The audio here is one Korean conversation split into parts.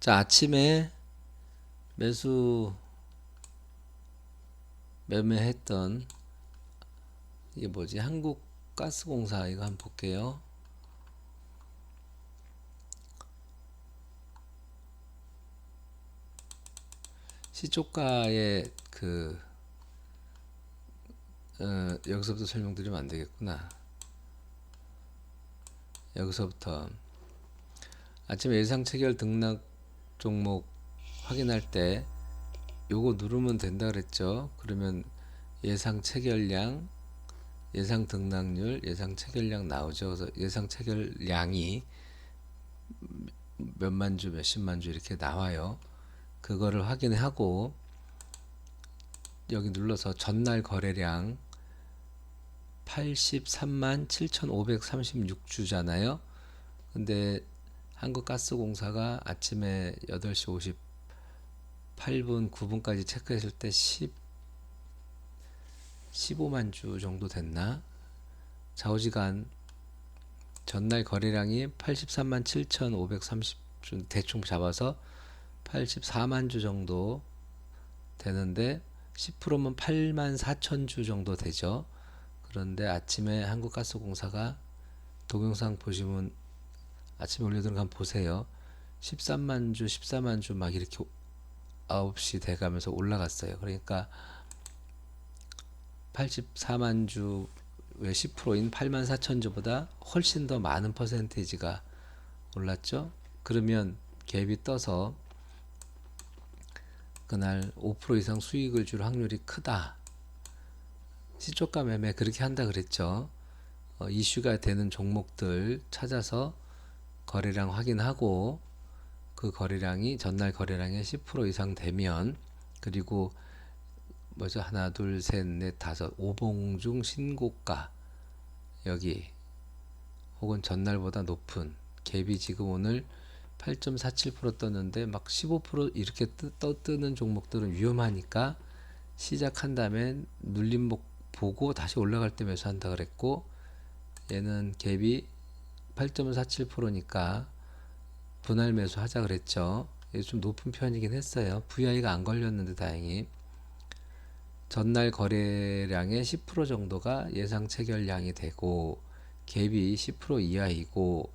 자, 아침에 매수 매매했던 이게 뭐지? 한국가스공사 이거 한번 볼게요. 시초가의 그 어, 여기서부터 설명드리면 안 되겠구나. 여기서부터 아침에 예상 체결 등락 종목 확인할 때 요거 누르면 된다 그랬죠. 그러면 예상 체결량, 예상 등락률, 예상 체결량 나오죠. 그래서 예상 체결량이 몇만 주, 몇십만 주 이렇게 나와요. 그거를 확인하고 여기 눌러서 전날 거래량 83만 7,536주잖아요. 근데 한국가스공사가 아침에 8시 58분, 9분까지 체크했을 때 10, 15만 주 정도 됐나? 좌우지간 전날 거래량이 83만 7,530주 대충 잡아서 84만 주 정도 되는데 10%면 8만 4천 주 정도 되죠. 그런데 아침에 한국가스공사가 동영상 보시면 아침에 올려드린 거 한번 보세요. 13만 주, 14만 주 막 이렇게 9시 돼가면서 올라갔어요. 그러니까 84만 주의 10%인 8만 4천 주보다 훨씬 더 많은 퍼센테이지가 올랐죠. 그러면 갭이 떠서 그날 5% 이상 수익을 줄 확률이 크다. 시초가 매매 그렇게 한다 그랬죠. 어, 이슈가 되는 종목들 찾아서 거래량 확인하고 그 거래량이 전날 거래량의 10% 이상 되면 그리고 뭐죠? 하나 둘 셋 넷 다섯 오봉 중 신고가 여기 혹은 전날보다 높은 갭이 지금 오늘 8.47% 떴는데 막 15% 이렇게 뜨, 떠 뜨는 종목들은 위험하니까 시작한 다음에 눌림목 보고 다시 올라갈 때 매수한다 그랬고 얘는 갭이 8.47%니까 분할 매수 하자 그랬죠. 좀 높은 편이긴 했어요. VI가 안 걸렸는데 다행히 전날 거래량의 10% 정도가 예상 체결량이 되고 갭이 10% 이하이고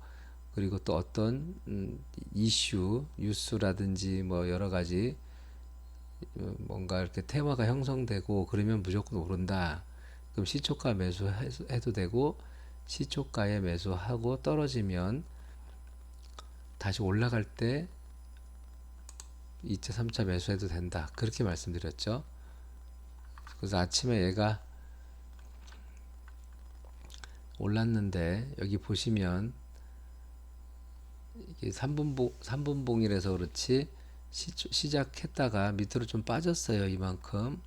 그리고 또 어떤 음, 이슈, 뉴스라든지 뭐 여러 가지 어, 뭔가 이렇게 테마가 형성되고 그러면 무조건 오른다. 그럼 시초가 매수해도 되고 시초가에 매수하고 떨어지면 다시 올라갈 때 2차, 3차 매수해도 된다. 그렇게 말씀드렸죠. 그래서 아침에 얘가 올랐는데 여기 보시면 이게 3분봉 3분봉이라서 그렇지 시, 시작했다가 밑으로 좀 빠졌어요. 이만큼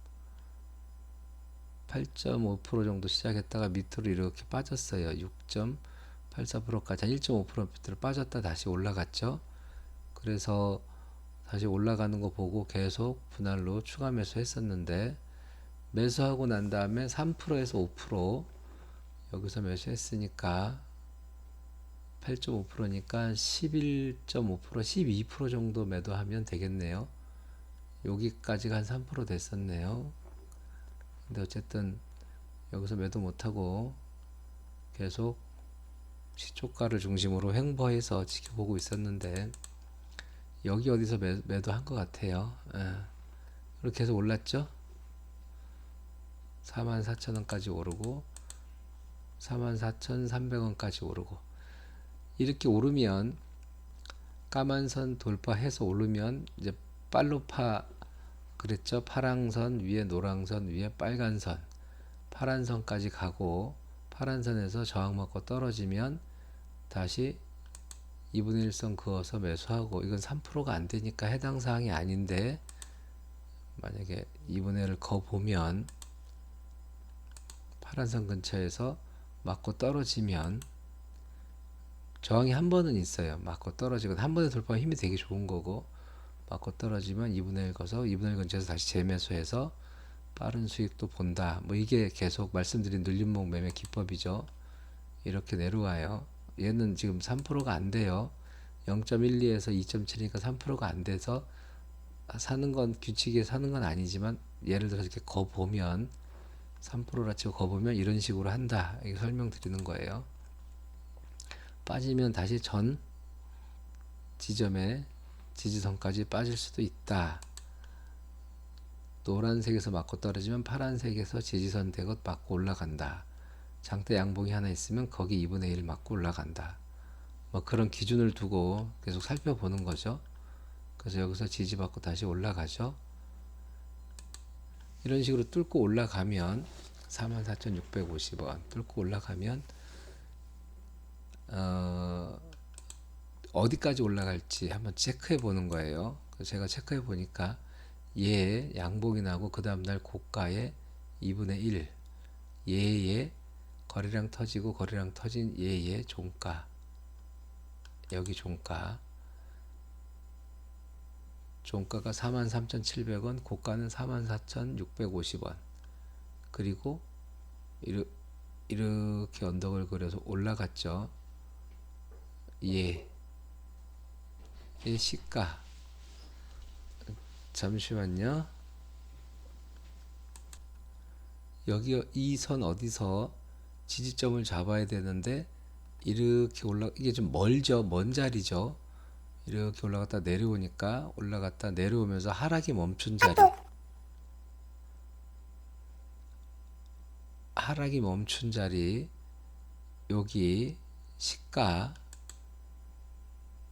8.5% 정도 시작했다가 밑으로 이렇게 빠졌어요. 6.84%까지 한 1.5% 밑으로 빠졌다 다시 올라갔죠. 그래서 다시 올라가는 거 보고 계속 분할로 추가 매수했었는데 매수하고 난 다음에 3%에서 5% 여기서 매수했으니까 8.5%니까 11.5% 12% 정도 매도하면 되겠네요. 여기까지가 한 3% 됐었네요. 근데 어쨌든 여기서 매도 못하고 계속 시초가를 중심으로 횡보해서 지켜보고 있었는데 여기 어디서 매, 매도한 것 같아요. 예. 이렇게 해서 올랐죠. 44,000원까지 오르고 44,300원까지 오르고 이렇게 오르면 까만 선 돌파해서 오르면 이제 빨로파 그랬죠. 파랑선 위에 노랑선 위에 빨간선 파란선까지 가고 파란선에서 저항 맞고 떨어지면 다시 2분의 1선 그어서 매수하고 이건 3%가 안 되니까 해당 사항이 아닌데 만약에 2분의 1을 거 보면 파란선 근처에서 맞고 떨어지면 저항이 한 번은 있어요. 맞고 떨어지고 한 번에 돌파 힘이 되게 좋은 거고 맞고 떨어지면 2분의 1 거서 2분의 1 근처에서 다시 재매수해서 빠른 수익도 본다. 뭐 이게 계속 말씀드린 눌림목 매매 기법이죠. 이렇게 내려와요. 얘는 지금 3%가 안 돼요. 0.12에서 2.7이니까 3%가 안 돼서 사는 건 규칙에 사는 건 아니지만 예를 들어서 이렇게 거 보면 3%라 치고 거 보면 이런 식으로 한다. 이게 설명드리는 거예요. 빠지면 다시 전 지점에 지지선까지 빠질 수도 있다. 노란색에서 맞고 떨어지면 파란색에서 지지선 대고 맞고 올라간다. 장대 양봉이 하나 있으면 거기 2분의 1 맞고 올라간다. 뭐 그런 기준을 두고 계속 살펴보는 거죠. 그래서 여기서 지지받고 다시 올라가죠. 이런 식으로 뚫고 올라가면 44,650원 뚫고 올라가면 어, 어디까지 올라갈지 한번 체크해 보는 거예요. 그래서 제가 체크해 보니까 얘 양봉이 나고 그 다음날 고가에 2분의 1 얘의 거래량 터지고 거래량 터진 얘의 종가 여기 종가 종가가 43,700원 고가는 44,650원 그리고 이렇게 언덕을 그려서 올라갔죠 예. 이 시가 잠시만요. 여기 이 선 어디서 지지점을 잡아야 되는데 이렇게 올라 이게 좀 멀죠. 먼 자리죠. 이렇게 올라갔다 내려오니까 올라갔다 내려오면서 하락이 멈춘 자리. 하락이 멈춘 자리 여기 시가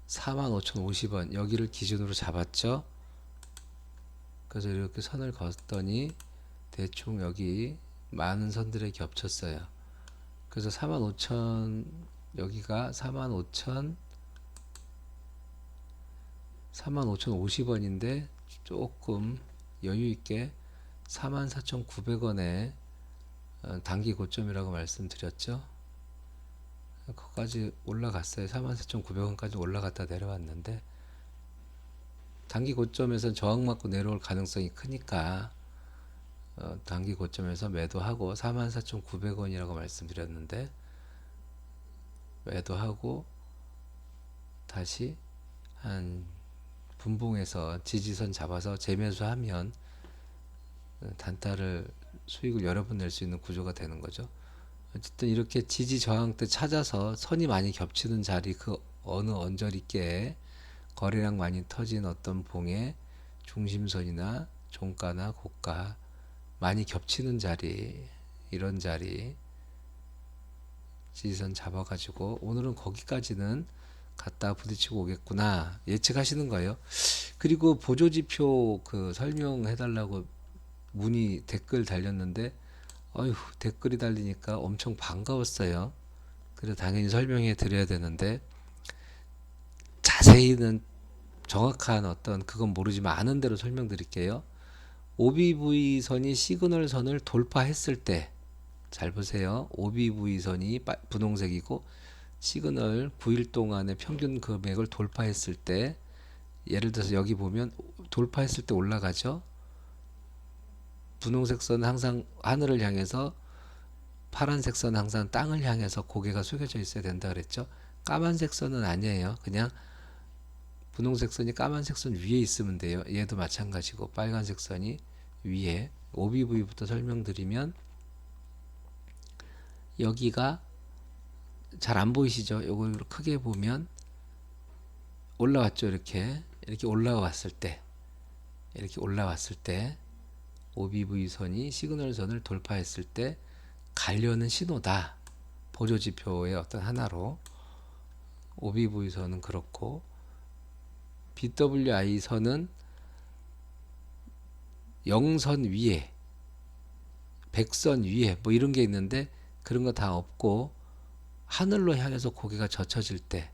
45,050원 여기를 기준으로 잡았죠. 그래서 이렇게 선을 그었더니 대충 여기 많은 선들에 겹쳤어요. 그래서 45,000 여기가 45,000 45,050원인데 조금 여유 있게 44,900원에 어, 단기 고점이라고 말씀드렸죠. 거기까지 올라갔어요. 44,900원까지 올라갔다 내려왔는데 단기 고점에서 저항 맞고 내려올 가능성이 크니까 어, 단기 고점에서 매도하고 44,900원이라고 말씀드렸는데 매도하고 다시 한 분봉에서 지지선 잡아서 재매수하면 어, 단타를 수익을 여러 번 낼 수 있는 구조가 되는 거죠. 어쨌든 이렇게 지지 저항 때 찾아서 선이 많이 겹치는 자리 그 어느 언저리 있게 거래량 많이 터진 어떤 봉의 중심선이나 종가나 고가 많이 겹치는 자리 이런 자리 지지선 잡아가지고 오늘은 거기까지는 갔다 부딪히고 오겠구나 예측하시는 거예요. 그리고 보조지표 그 설명해달라고 문의 댓글 달렸는데 어휴 댓글이 달리니까 엄청 반가웠어요. 그래서 당연히 설명해 드려야 되는데 자세히는 정확한 어떤 그건 모르지만 아는 대로 설명드릴게요. OBV 선이 시그널 선을 돌파했을 때 잘 보세요. OBV 선이 분홍색이고 시그널 9일 동안의 평균 금액을 돌파했을 때 예를 들어서 여기 보면 돌파했을 때 올라가죠. 분홍색 선은 항상 하늘을 향해서 파란색 선은 항상 땅을 향해서 고개가 숙여져 있어야 된다 그랬죠. 까만색 선은 아니에요. 그냥 분홍색 선이 까만색 선 위에 있으면 돼요. 얘도 마찬가지고 빨간색 선이 위에 OBV부터 설명드리면 여기가 잘 안 보이시죠? 요걸 크게 보면 올라왔죠. 이렇게 이렇게 올라왔을 때 이렇게 올라왔을 때 OBV 선이 시그널 선을 돌파했을 때 가려는 신호다. 보조 지표의 어떤 하나로 OBV 선은 그렇고 BWI 선은 0선 위에 100선 위에 뭐 이런 게 있는데 그런 거 다 없고 하늘로 향해서 고개가 젖혀질 때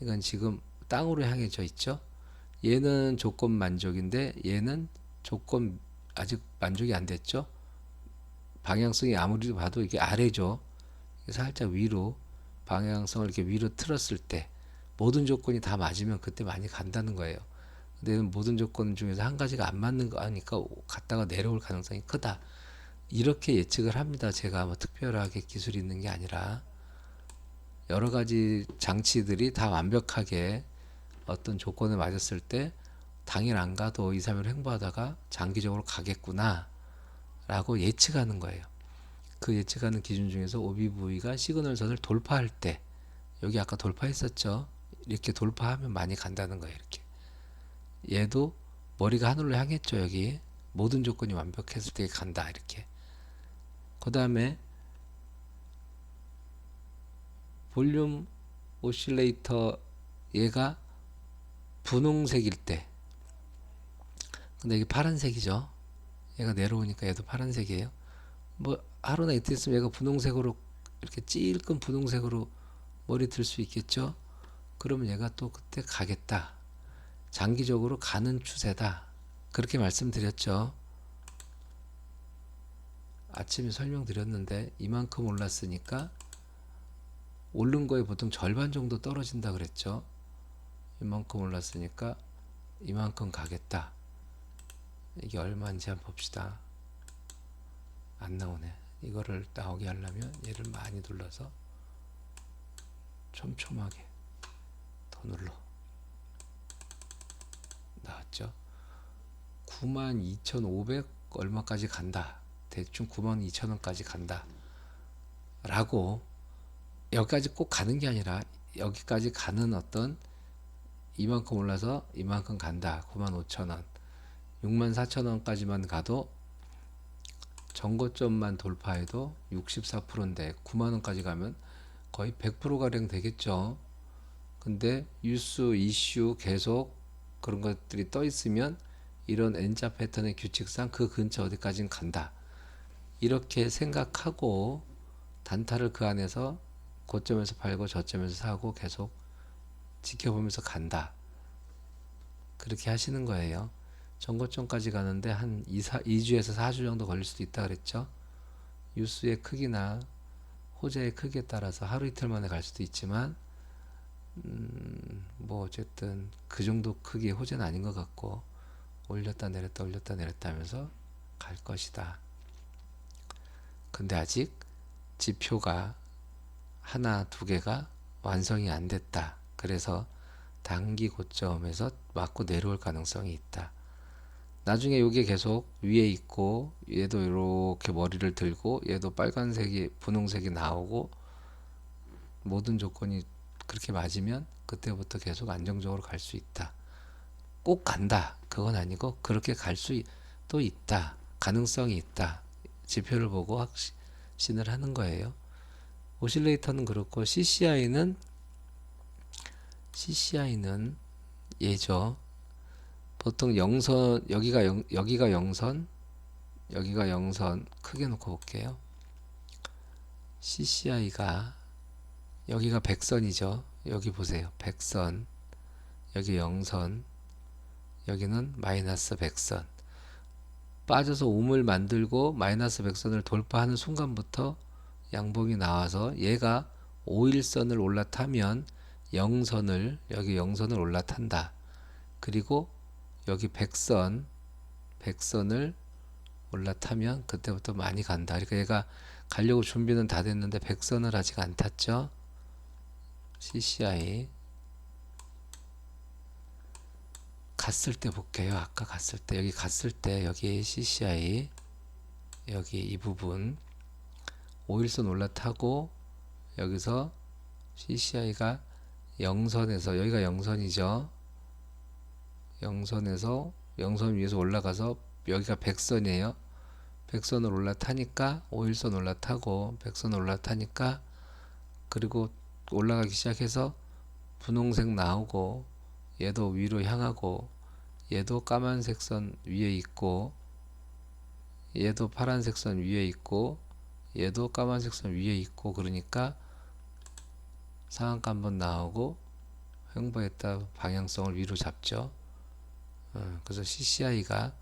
이건 지금 땅으로 향해져 있죠. 얘는 조건 만족인데 얘는 조건 아직 만족이 안 됐죠. 방향성이 아무리 봐도 이게 아래죠. 살짝 위로 방향성을 이렇게 위로 틀었을 때 모든 조건이 다 맞으면 그때 많이 간다는 거예요. 근데 모든 조건 중에서 한 가지가 안 맞는 거 하니까 갔다가 내려올 가능성이 크다. 이렇게 예측을 합니다. 제가 뭐 특별하게 기술이 있는 게 아니라 여러 가지 장치들이 다 완벽하게 어떤 조건에 맞았을 때 당일 안 가도 2, 3일 횡보하다가 장기적으로 가겠구나 라고 예측하는 거예요. 그 예측하는 기준 중에서 OBV가 시그널선을 돌파할 때 여기 아까 돌파했었죠. 이렇게 돌파하면 많이 간다는 거예요. 이렇게 얘도 머리가 하늘로 향했죠. 여기 모든 조건이 완벽했을 때 간다. 이렇게 그 다음에 볼륨 오실레이터 얘가 분홍색일 때 근데 이게 파란색이죠. 얘가 내려오니까 얘도 파란색이에요. 뭐 하루나 이틀 있으면 얘가 분홍색으로 이렇게 찔끔 분홍색으로 머리 들 수 있겠죠? 그러면 얘가 또 그때 가겠다. 장기적으로 가는 추세다. 그렇게 말씀드렸죠. 아침에 설명드렸는데 이만큼 올랐으니까 오른 거에 보통 절반 정도 떨어진다 그랬죠. 이만큼 올랐으니까 이만큼 가겠다. 이게 얼마인지 한번 봅시다. 안 나오네. 이거를 나오게 하려면 얘를 많이 눌러서 촘촘하게 더 눌러. 나왔죠? 92,500 얼마까지 간다. 대충 92,000원까지 간다. 라고 여기까지 꼭 가는 게 아니라 여기까지 가는 어떤 이만큼 올라서 이만큼 간다. 95,000원. 64,000원까지만 가도 정고점만 돌파해도 64%인데 9만원까지 가면 거의 100%가량 되겠죠. 근데 뉴스 이슈 계속 그런 것들이 떠 있으면 이런 N자 패턴의 규칙상 그 근처 어디까지는 간다. 이렇게 생각하고 단타를 그 안에서 고점에서 팔고 저점에서 사고 계속 지켜보면서 간다. 그렇게 하시는 거예요. 전고점까지 가는데 한 2, 4, 2주에서 4주 정도 걸릴 수도 있다 그랬죠. 유수의 크기나 호재의 크기에 따라서 하루 이틀 만에 갈 수도 있지만 음, 뭐 어쨌든 그 정도 크기의 호재는 아닌 것 같고 올렸다 내렸다 올렸다 내렸다 하면서 갈 것이다. 근데 아직 지표가 하나 두 개가 완성이 안 됐다. 그래서 단기 고점에서 맞고 내려올 가능성이 있다. 나중에 이게 계속 위에 있고 얘도 이렇게 머리를 들고 얘도 빨간색이 분홍색이 나오고 모든 조건이 그렇게 맞으면 그때부터 계속 안정적으로 갈 수 있다. 꼭 간다. 그건 아니고 그렇게 갈 수 또 있다. 가능성이 있다. 지표를 보고 확신을 하는 거예요. 오실레이터는 그렇고 CCI는 CCI는 예죠. 보통 영선 여기가 영, 여기가 영선 여기가 영선 크게 놓고 볼게요. CCI가 여기가 백선이죠. 여기 보세요. 백선 여기 영선 여기는 마이너스 백선 빠져서 우물 만들고 마이너스 백선을 돌파하는 순간부터 양봉이 나와서 얘가 5일선을 올라타면 영선을 여기 영선을 올라탄다. 그리고 여기 백선 백선을 올라타면 그때부터 많이 간다. 그러니까 얘가 가려고 준비는 다 됐는데 백선을 아직 안 탔죠. CCI 갔을 때 볼게요. 아까 갔을 때 여기 갔을 때 여기 CCI 여기 이 부분 5일선 올라타고 여기서 CCI가 영선에서 여기가 영선이죠. 영선에서 영선 위에서 올라가서 여기가 백선이에요. 백선을 올라타니까 5일선 올라타고 백선 올라타니까 그리고 올라가기 시작해서 분홍색 나오고 얘도 위로 향하고 얘도 까만색 선 위에 있고 얘도 파란색 선 위에 있고 얘도 까만색 선 위에 있고 그러니까 상한가 한번 나오고 횡보했다 방향성을 위로 잡죠. 어, 그래서 CCI가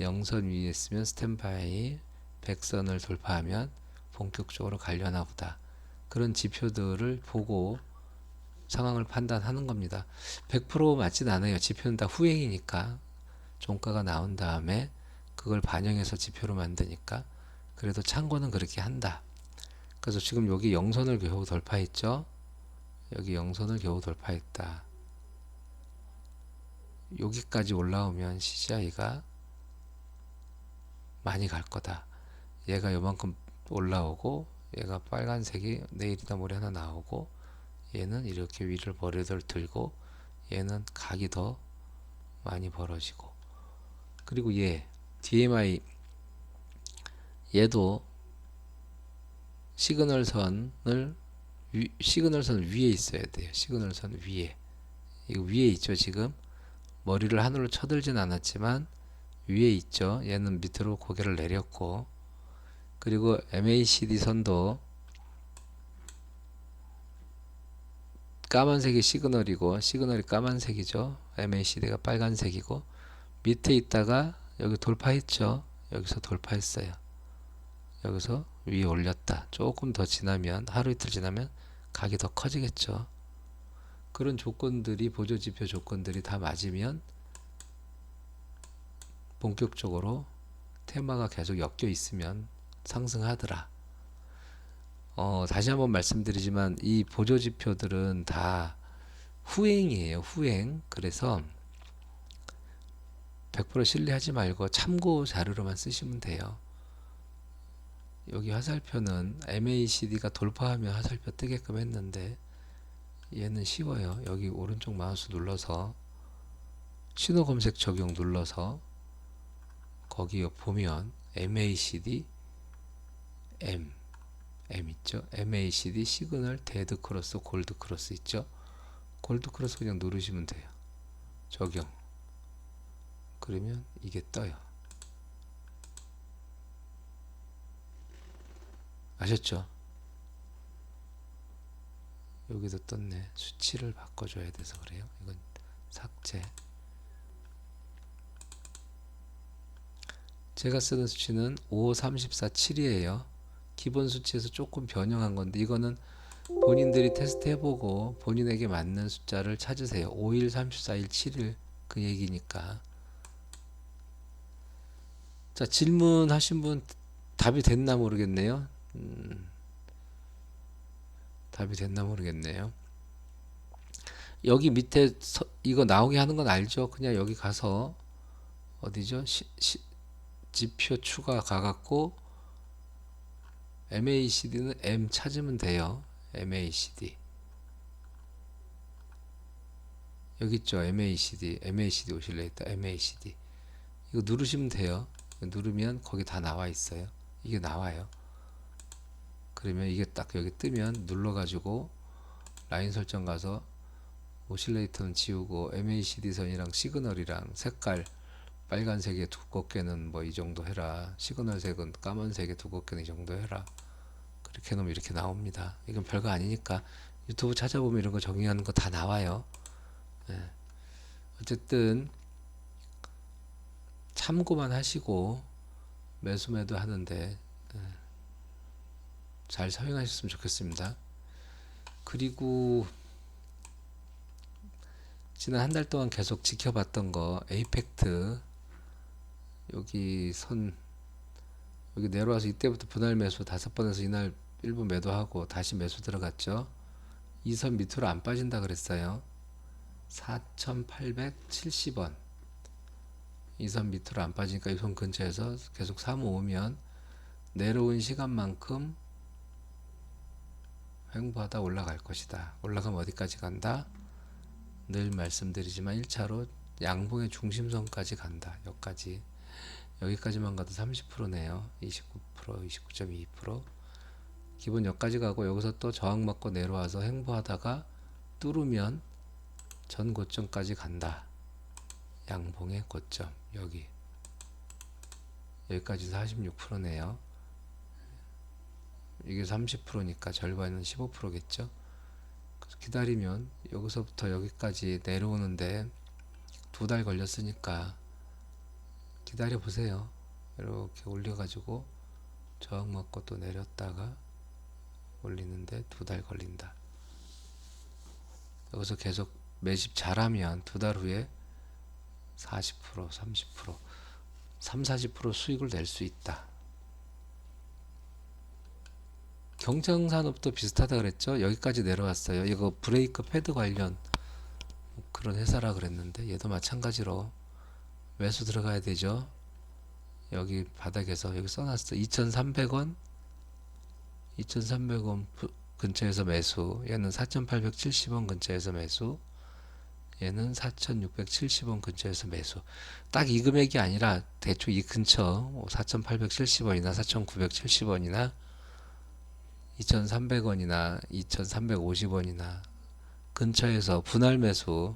영선 위에 있으면 스탠바이 백선을 돌파하면 본격적으로 가려나 보다. 그런 지표들을 보고 상황을 판단하는 겁니다. 100% 맞진 않아요. 지표는 다 후행이니까 종가가 나온 다음에 그걸 반영해서 지표로 만드니까 그래도 참고는 그렇게 한다. 그래서 지금 여기 영선을 겨우 돌파했죠. 여기 영선을 겨우 돌파했다. 여기까지 올라오면 CGI가 많이 갈 거다. 얘가 요만큼 올라오고 얘가 빨간색이 내일이나 모레 하나 나오고 얘는 이렇게 위를 머리를 들고 얘는 각이 더 많이 벌어지고 그리고 얘 DMI 얘도 시그널 선을 위, 시그널 선 위에 있어야 돼요. 시그널 선 위에 이거 위에 있죠 지금 머리를 하늘로 쳐들진 않았지만 위에 있죠. 얘는 밑으로 고개를 내렸고 그리고 MACD 선도 까만색이 시그널이고 시그널이 까만색이죠. MACD가 빨간색이고 밑에 있다가 여기 돌파했죠. 여기서 돌파했어요. 여기서 위에 올렸다. 조금 더 지나면 하루 이틀 지나면 각이 더 커지겠죠. 그런 조건들이 보조지표 조건들이 다 맞으면 본격적으로 테마가 계속 엮여 있으면 상승하더라. 어, 다시 한번 말씀드리지만 이 보조 지표들은 다 후행이에요. 후행. 그래서 100% 신뢰하지 말고 참고 자료로만 쓰시면 돼요. 여기 화살표는 MACD가 돌파하면 화살표 뜨게끔 했는데 얘는 쉬워요. 여기 오른쪽 마우스 눌러서 신호 검색 적용 눌러서 거기 보면 MACD M M 있죠. MACD 시그널 데드 크로스 골드 크로스 있죠. 골드 크로스 그냥 누르시면 돼요. 적용. 그러면 이게 떠요. 아셨죠? 여기도 떴네. 수치를 바꿔줘야 돼서 그래요. 이건 삭제. 제가 쓰는 수치는 5, 34, 7이에요. 기본 수치에서 조금 변형한 건데 이거는 본인들이 테스트 해보고 본인에게 맞는 숫자를 찾으세요. 5일, 34일, 7일 그 얘기니까. 자 질문하신 분 답이 됐나 모르겠네요. 음, 답이 됐나 모르겠네요. 여기 밑에 서, 이거 나오게 하는 건 알죠? 그냥 여기 가서 어디죠? 시, 시, 지표 추가 가갖고 MACD는 M 찾으면 돼요. MACD 여기 있죠. MACD MACD 오실레이터 MACD 이거 누르시면 돼요. 누르면 거기 다 나와 있어요. 이게 나와요. 그러면 이게 딱 여기 뜨면 눌러가지고 라인 설정 가서 오실레이터는 지우고 MACD 선이랑 시그널이랑 색깔 빨간색에 두껍게는 뭐 이 정도 해라 시그널 색은 까만색에 두껍게는 이 정도 해라 그렇게 놓으면 이렇게 나옵니다 이건 별거 아니니까 유튜브 찾아보면 이런 거 정의하는 거 다 나와요 네. 어쨌든 참고만 하시고 매수 매도 하는데 네. 잘 사용하셨으면 좋겠습니다 그리고 지난 한 달 동안 계속 지켜봤던 거 에이펙트 여기 선 여기 내려와서 이때부터 분할 매수 다섯 번에서 이날 일부 매도하고 다시 매수 들어갔죠. 이 선 밑으로 안 빠진다 그랬어요. 4,870원. 이 선 밑으로 안 빠지니까 이 선 근처에서 계속 사모으면 내려온 시간만큼 횡보하다 올라갈 것이다. 올라가면 어디까지 간다? 늘 말씀드리지만 1차로 양봉의 중심선까지 간다. 여기까지. 여기까지만 가도 30%네요. 29%, 29.2%. 기본 여기까지 가고 여기서 또 저항 맞고 내려와서 행보하다가 뚫으면 전 고점까지 간다. 양봉의 고점 여기 여기까지 46%네요. 이게 30%니까 절반은 15%겠죠. 기다리면 여기서부터 여기까지 내려오는데 두 달 걸렸으니까 기다려 보세요. 이렇게 올려가지고 저항 맞고 또 내렸다가 올리는데 두 달 걸린다. 여기서 계속 매집 잘하면 두 달 후에 40%, 30%, 3, 40% 수익을 낼 수 있다. 경정산업도 비슷하다 그랬죠. 여기까지 내려왔어요. 이거 브레이크 패드 관련 뭐 그런 회사라 그랬는데 얘도 마찬가지로 매수 들어가야 되죠. 여기 바닥에서 여기 써놨어. 2,300원, 2,300원 근처에서 매수. 얘는 4,870원 근처에서 매수. 얘는 4,670원 근처에서 매수. 딱 이 금액이 아니라 대충 이 근처 4,870원이나 4,970원이나 2,300원이나 2,350원이나 근처에서 분할 매수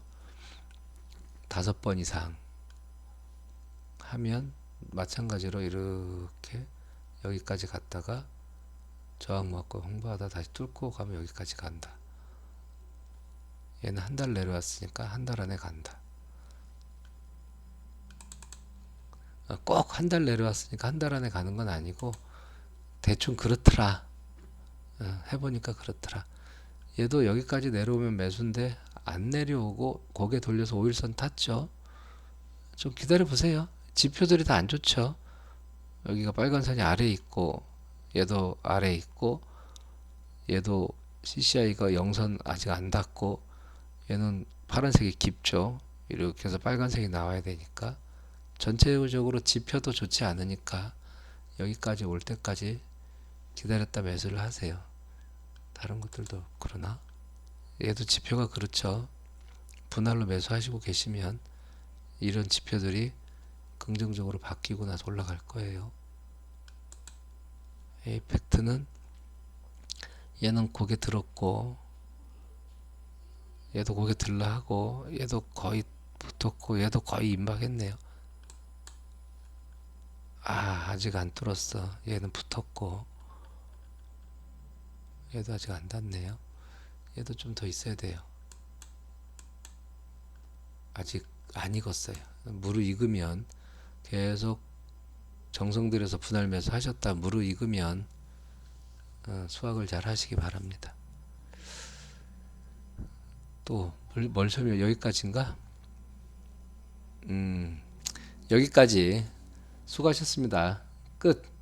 다섯 번 이상 하면 마찬가지로 이렇게 여기까지 갔다가 저항 맞고 홍보하다 다시 뚫고 가면 여기까지 간다. 얘는 한 달 내려왔으니까 한 달 안에 간다. 꼭 한 달 내려왔으니까 한 달 안에 가는 건 아니고 대충 그렇더라. 어, 해보니까 그렇더라. 얘도 여기까지 내려오면 매수인데 안 내려오고 고개 돌려서 5일선 탔죠. 좀 기다려 보세요. 지표들이 다 안 좋죠. 여기가 빨간 선이 아래 있고 얘도 아래 있고 얘도 CCI가 영선 아직 안 닿고 얘는 파란색이 깊죠. 이렇게 해서 빨간색이 나와야 되니까 전체적으로 지표도 좋지 않으니까 여기까지 올 때까지 기다렸다 매수를 하세요. 다른 것들도 그러나 얘도 지표가 그렇죠. 분할로 매수하시고 계시면 이런 지표들이 긍정적으로 바뀌고 나서 올라갈 거예요. 에이펙트는 얘는 고개 들었고 얘도 고개 들라 하고 얘도 거의 붙었고 얘도 거의 임박했네요. 아 아직 안 뚫었어. 얘는 붙었고 얘도 아직 안 닿네요. 얘도 좀 더 있어야 돼요. 아직 안 익었어요. 무르익으면 계속 정성 들여서 분할 매수 하셨다 무르익으면 어, 수확을 잘 하시기 바랍니다. 또뭘 설명 여기까지인가? 음 여기까지 수고하셨습니다. 끝.